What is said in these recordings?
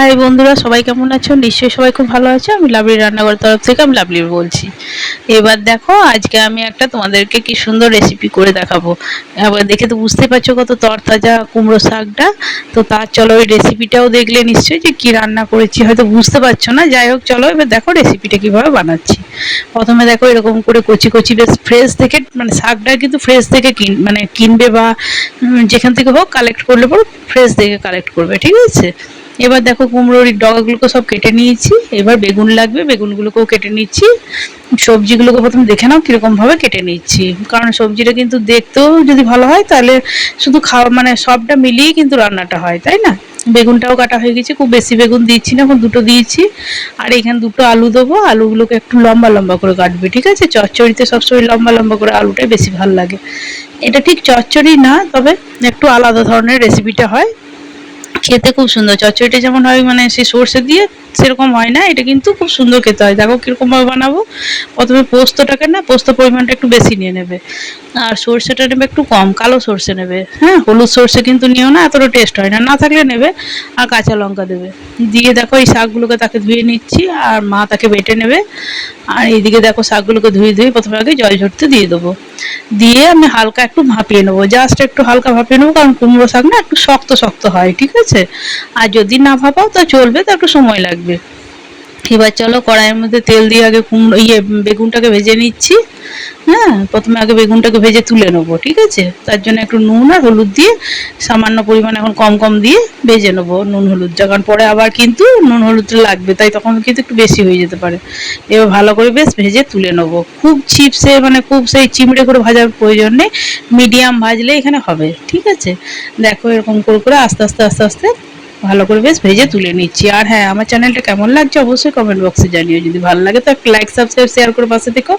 High বন্ধুরা, সবাই কেমন আছো? নিশ্চয়ই সবাই খুব ভালো আছো। আমি লাভলি রান্নাঘর তরফ থেকে আমি লাভলির বলছি। এবার দেখো, আজকে আমি একটা তোমাদেরকে কি সুন্দর রেসিপি করে দেখাবো। এবার দেখে তো বুঝতে পারছ কত তরতাজা কুমড়ো শাকটা। তো তার চলো ওই রেসিপিটাও দেখলে নিশ্চয়ই যে কি রান্না করেছি, হয়তো বুঝতে পারছ না। যাই হোক, চলো এবার দেখো রেসিপিটা কীভাবে বানাচ্ছি। প্রথমে দেখো এরকম করে কচি কচি বেশ ফ্রেশ থেকে মানে শাকটা কিন্তু ফ্রেশ থেকে কিন মানে কিনবে বা যেখান থেকে হোক কালেক্ট করলে পরে ফ্রেশ থেকে কালেক্ট করবে, ঠিক আছে? এবার দেখো কুমড়োর ডগাগুলোকে সব কেটে নিয়েছি। এবার বেগুন লাগবে, বেগুনগুলোকেও কেটে নিচ্ছি। সবজিগুলোকে প্রথমে দেখে নাও কীরকম ভাবে কেটে নিচ্ছি। কারণ সবজিটা কিন্তু দেখতেও যদি ভালো হয়, তাহলে শুধু খাওয়া মানে সবটা মিলিয়ে কিন্তু রান্নাটা হয়, তাই না? বেগুনটাও কাটা হয়ে গেছে, খুব বেশি বেগুন দিচ্ছি না, এখন দুটো দিয়েছি। আর এখানে দুটো আলু দেবো, আলুগুলোকে একটু লম্বা লম্বা করে কাটবে, ঠিক আছে? চচ্চড়িতে সবসময় লম্বা লম্বা করে আলুটাই বেশি ভালো লাগে। এটা ঠিক চচ্চড়ি না, তবে একটু আলাদা ধরনের রেসিপিটা হয়। খেতে খুব সুন্দর। চচ্চড়িটা যেমন হয় মানে সেই সর্ষে দিয়ে সেরকম হয় না, এটা কিন্তু খুব সুন্দর খেতে হয়। দেখো কীরকম ভাবে বানাবো। প্রথমে পোস্তটাকে না, পোস্ত পরিমাণটা একটু বেশি নিয়ে নেবে। আর সর্ষেটা নেবে একটু কম, কালো সর্ষে নেবে। হ্যাঁ হলুদ সর্ষে কিন্তু নিও না, এতটা টেস্ট হয় না। না থাকলে নেবে আর কাঁচা লঙ্কা দেবে। দিয়ে দেখো এই শাকগুলোকে তাকে ধুয়ে নিচ্ছি আর মা তাকে বেটে নেবে। আর এইদিকে দেখো শাকগুলোকে ধুয়ে ধুয়ে প্রথমে আগে জল ঝরতে দিয়ে দেবো। দিয়ে আমি হালকা একটু ভাপিয়ে নেব। জাস্ট একটু হালকা ভাপিয়ে নেব, কারণ কুমড়ো শাক না একটু শক্ত শক্ত হয়, ঠিক আছে? আর যদি না ভাপাও তা চলবে, তা একটু সময় লাগবে। এবার চলো কড়াইয়ের মধ্যে তেল দিয়ে আগে কুমড়ো ইয়ে বেগুনটাকে ভেজে নিচ্ছি। হ্যাঁ প্রথমে আগে বেগুনটাকে ভেজে তুলে নেব, ঠিক আছে? তার জন্য একটু নুন আর হলুদ দিয়ে সামান্য পরিমাণ এখন কম কম দিয়ে ভেজে নেব নুন হলুদটা কারণ পরে আবার কিন্তু নুন হলুদটা লাগবে, তাই তখন কিন্তু একটু বেশি হয়ে যেতে পারে। এবার ভালো করে বেশ ভেজে তুলে নেব। খুব চিপসে মানে খুব সেই চিমড়ে করে ভাজার প্রয়োজন নেই, মিডিয়াম ভাজলে এখানে হবে, ঠিক আছে? দেখো এরকম করে করে আস্তে আস্তে আস্তে আস্তে ভালো করে বেশ ভেজে তুলে নিচ্ছি। আর হ্যাঁ আমার চ্যানেলটা কেমন লাগছে অবশ্যই কমেন্ট বক্সে জানিও। যদি ভালো লাগে তো একটা লাইক সাবস্ক্রাইব শেয়ার করে পাশে দেখো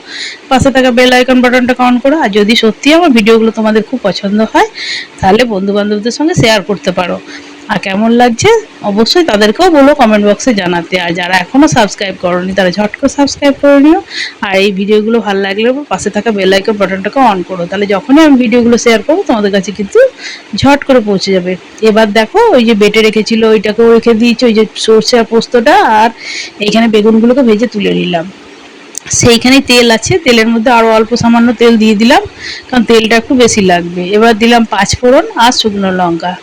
পাশে থাকা বেল আইকন বাটনটা অন করো। আর যদি সত্যি আমার ভিডিওগুলো তোমাদের খুব পছন্দ হয়, তাহলে বন্ধু বান্ধবদের সঙ্গে শেয়ার করতে পারো। আর কেমন লাগছে? অবশ্যই তাদেরকেও বলো কমেন্ট বক্সে জানাতে। আর যারা এখনও সাবস্ক্রাইব করনি, তারা ঝট করে সাবস্ক্রাইব করে নিও। আর এই ভিডিওগুলো ভালো লাগলে পাশে থাকা বেল আইকন বাটনটাকে অন করো। তাহলে যখনই আমি ভিডিওগুলো শেয়ার করব, তোমাদের কাছে কিন্তু ঝট করে পৌঁছে যাবে। এবার দেখো, ওই যে বেটে রেখেছিল, ওইটাকেও রেখে দিয়েছি, ওই যে সর্ষে পোস্তটা, আর এইখানে বেগুনগুলোকে ভেজে তুলে নিলাম। সেইখানে তেল আছে, তেলের মধ্যে আরও অল্প সামান্য তেল দিয়ে দিলাম, কারণ তেলটা একটু বেশি লাগবে। এবার দিলাম পাঁচ ফোড়ন আর শুকনো লঙ্কা।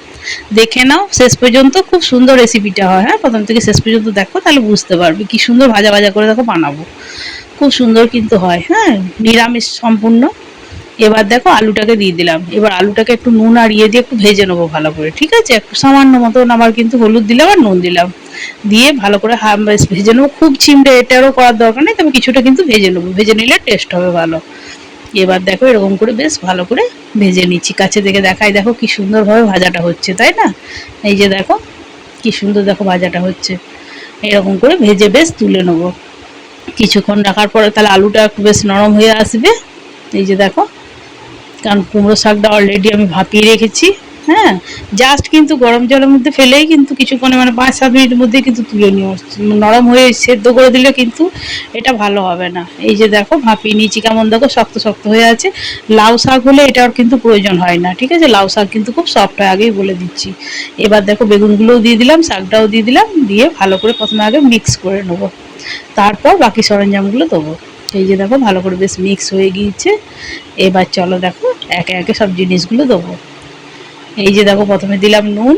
দেখে নাও, শেষ পর্যন্ত খুব সুন্দর রেসিপিটা হয় হ্যাঁ? প্রথম থেকে শেষ পর্যন্ত দেখো, তাহলে বুঝতে পারবে কি সুন্দর ভাজা ভাজা করে দেখো বানাবো। খুব সুন্দর কিন্তু হয় হ্যাঁ? নিরামিষ সম্পূর্ণ। এবার দেখো আলুটাকে দিয়ে দিলাম। এবার আলুটাকে একটু নুন আর ইয়ে দিয়ে একটু ভেজে নেব ভালো করে, ঠিক আছে? একটু সামান্য মতন আবার কিন্তু হলুদ দিলাম আর নুন দিলাম। দিয়ে ভালো করে ভেজে নেব। খুব চিমড়ে এটারও করার দরকার নেই, তবে কিছুটা কিন্তু ভেজে নেব। ভেজে নিলে টেস্ট হবে ভালো। এবার দেখো এরকম করে বেশ ভালো করে ভেজে নিচ্ছি। কাছে থেকে দেখাই দেখো কি সুন্দরভাবে ভাজাটা হচ্ছে, তাই না? এই যে দেখো, কি সুন্দর দেখো ভাজাটা হচ্ছে। এরকম করে ভেজে বেশ তুলে নেব। কিছুক্ষণ রাখার পরে তাহলে আলুটা একটু বেশ নরম হয়ে আসবে। এই যে দেখো, কারণ কুমড়ো শাকটা অলরেডি আমি ভাপিয়ে রেখেছি। হ্যাঁ জাস্ট কিন্তু গরম জলের মধ্যে ফেলেই কিন্তু কিছুক্ষণে মানে পাঁচ, সাত মিনিটের মধ্যে কিন্তু তুলে নিয়ে আসছি। নরম হয়ে সেদ্ধ করে দিলে কিন্তু এটা ভালো হবে না। এই যে দেখো ভাপিয়ে নিয়েছি কেমন দেখো, শক্ত শক্ত হয়ে আছে। লাউ শাক হলে এটার কিন্তু প্রয়োজন হয় না, ঠিক আছে? লাউ শাক কিন্তু খুব সফট হয়, আগেই বলে দিচ্ছি। এবার দেখো, বেগুনগুলোও দিয়ে দিলাম, শাকটাও দিয়ে দিলাম, দিয়ে ভালো করে প্রথমে আগে মিক্স করে নেব। তারপর বাকি সরঞ্জামগুলো দেবো। এই যে দেখো, ভালো করে বেশ মিক্স হয়ে গিয়েছে। এবার চলো দেখো, একে একে সব জিনিসগুলো দেবো। এই যে দেখো প্রথমে দিলাম নুন,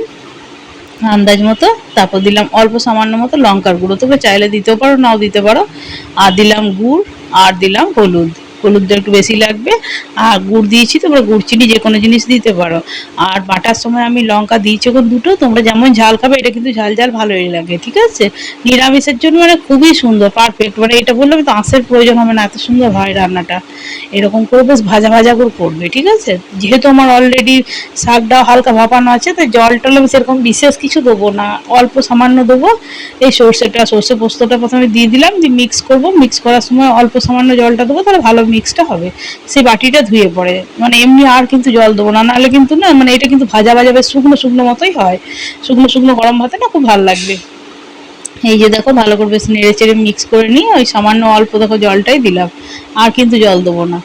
আন্দাজ মতো, তারপর দিলাম অল্প সামান্য মতো লঙ্কার গুঁড়ো। তবে চাইলে দিতেও পারো, নাও দিতে পারো। আর দিলাম গুড়, আর দিলাম হলুদ। হলুদটা একটু বেশি লাগবে। আর গুড় দিয়েছি, তোমরা গুড় চিনি যে কোনো জিনিস দিতে পারো। আর বাটার সময় আমি লঙ্কা দিয়েছি এখন দুটো, তোমরা যেমন ঝাল খাবে, এটা কিন্তু ঝাল ঝাল ভালোই লাগে, ঠিক আছে? নিরামিষের জন্য মানে খুবই সুন্দর পারফেক্ট মানে এটা বললাম তো আঁশের প্রয়োজন হবে না, এত সুন্দর হয় রান্নাটা। এরকম করে বেশ ভাজা ভাজা করে করবে, ঠিক আছে? যেহেতু আমার অলরেডি শাকটা হালকা ভাপানো আছে, তাই জল টল আমি সেরকম বিশেষ কিছু দেবো না, অল্প সামান্য দেবো। এই সর্ষেটা, সর্ষে পোস্তটা প্রথমে দিয়ে দিলাম, দিয়ে মিক্স করব। মিক্স করার সময় অল্প সামান্য জলটা দেবো, তাহলে ভালো মিক্সটা হবে, সেই বাটিটা ধুয়ে পড়ে। মানে এমনি আর কিন্তু জল দেবো না, নাহলে কিন্তু না মানে এটা কিন্তু ভাজা ভাজা, বেশ শুকনো শুকনো মতোই হয়। শুকনো শুকনো গরম ভাতে না খুব ভালো লাগবে। এই যে দেখো, ভালো করে বেশ নেড়ে চেড়ে মিক্স করে নিয়ে ওই সামান্য অল্প দেখো জলটাই দিলাম। আর কিন্তু জল দেবো না।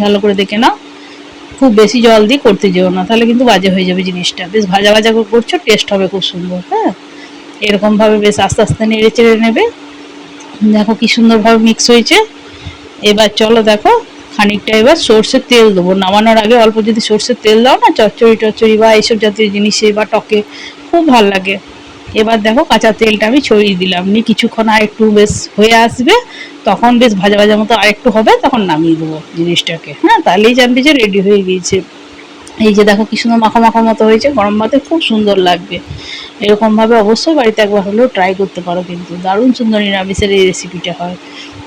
ভালো করে দেখে নাও। খুব বেশি জল দিয়ে করতে যেও না, তাহলে কিন্তু বাজে হয়ে যাবে জিনিসটা। বেশ ভাজা ভাজা করে করছ টেস্ট হবে খুব সুন্দর হ্যাঁ? এরকমভাবে বেশ আস্তে আস্তে নেড়ে চেড়ে নেবে। দেখো কি সুন্দরভাবে মিক্স হয়েছে। এবার চলো দেখো, খানিকটা এবার সর্ষের তেল দেবো। নামানোর আগে অল্প যদি সর্ষের তেল দাও না, চচ্চড়ি টচ্চড়ি বা এইসব জাতীয় জিনিসে বা টকে খুব ভালো লাগে। এবার দেখো কাঁচা তেলটা আমি ছড়িয়ে দিলাম। নিয়ে কিছুক্ষণ আর একটু বেশ হয়ে আসবে, তখন বেশ ভাজা ভাজা মতো আরেকটু হবে, তখন নামিয়ে দেবো জিনিসটাকে। হ্যাঁ তাহলেই জানবে যে রেডি হয়ে গিয়েছে। এই যে দেখো কি সুন্দর মাখা মাখা মতো হয়েছে, গরম ভাতে খুব সুন্দর লাগবে। এরকমভাবে অবশ্যই বাড়িতে একবার হলেও ট্রাই করতে পারো কিন্তু। দারুণ সুন্দর নিরামিষের এই রেসিপিটা হয়।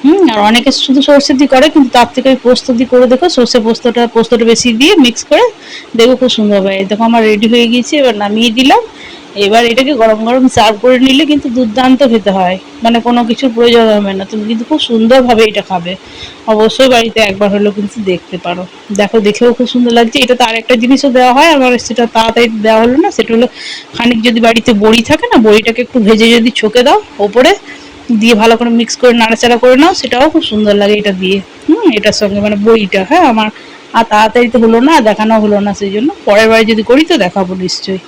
হুম, আর অনেকে শুধু সর্ষে দিয়ে করে, কিন্তু তার থেকে পোস্ত দিয়ে করে দেখো সর্ষে পোস্তটা পোস্তটা বেশি দিয়ে মিক্স করে দেখো খুব সুন্দর হবে এই দেখো আমার রেডি হয়ে গিয়েছে, এবার নামিয়ে দিলাম। এবার এটাকে গরম গরম সার্ভ করে নিলে কিন্তু দুর্দান্ত খেতে হয়। মানে কোনো কিছুর প্রয়োজন হবে না, তুমি কিন্তু খুব সুন্দরভাবে এটা খাবে। অবশ্যই বাড়িতে একবার হলেও কিন্তু দেখতে পারো। দেখো, দেখেও খুব সুন্দর লাগছে। এটা তো আরেকটা জিনিসও দেওয়া হয় আমার সেটা তাড়াতাড়ি দেওয়া হলো না, সেটা হলো খানিক যদি বাড়িতে বড়ি থাকে না, বড়িটাকে একটু ভেজে যদি ছোকে দাও ওপরে দিয়ে ভালো করে মিক্স করে নাড়াচাড়া করে নাও, সেটাও খুব সুন্দর লাগে এটা দিয়ে। হুম, এটার সঙ্গে মানে বইটা হ্যাঁ আমার আর তাড়াতাড়ি তো হলো না, দেখানো হলো না, সেই জন্য পরের বারে যদি করি তো দেখাবো নিশ্চয়ই।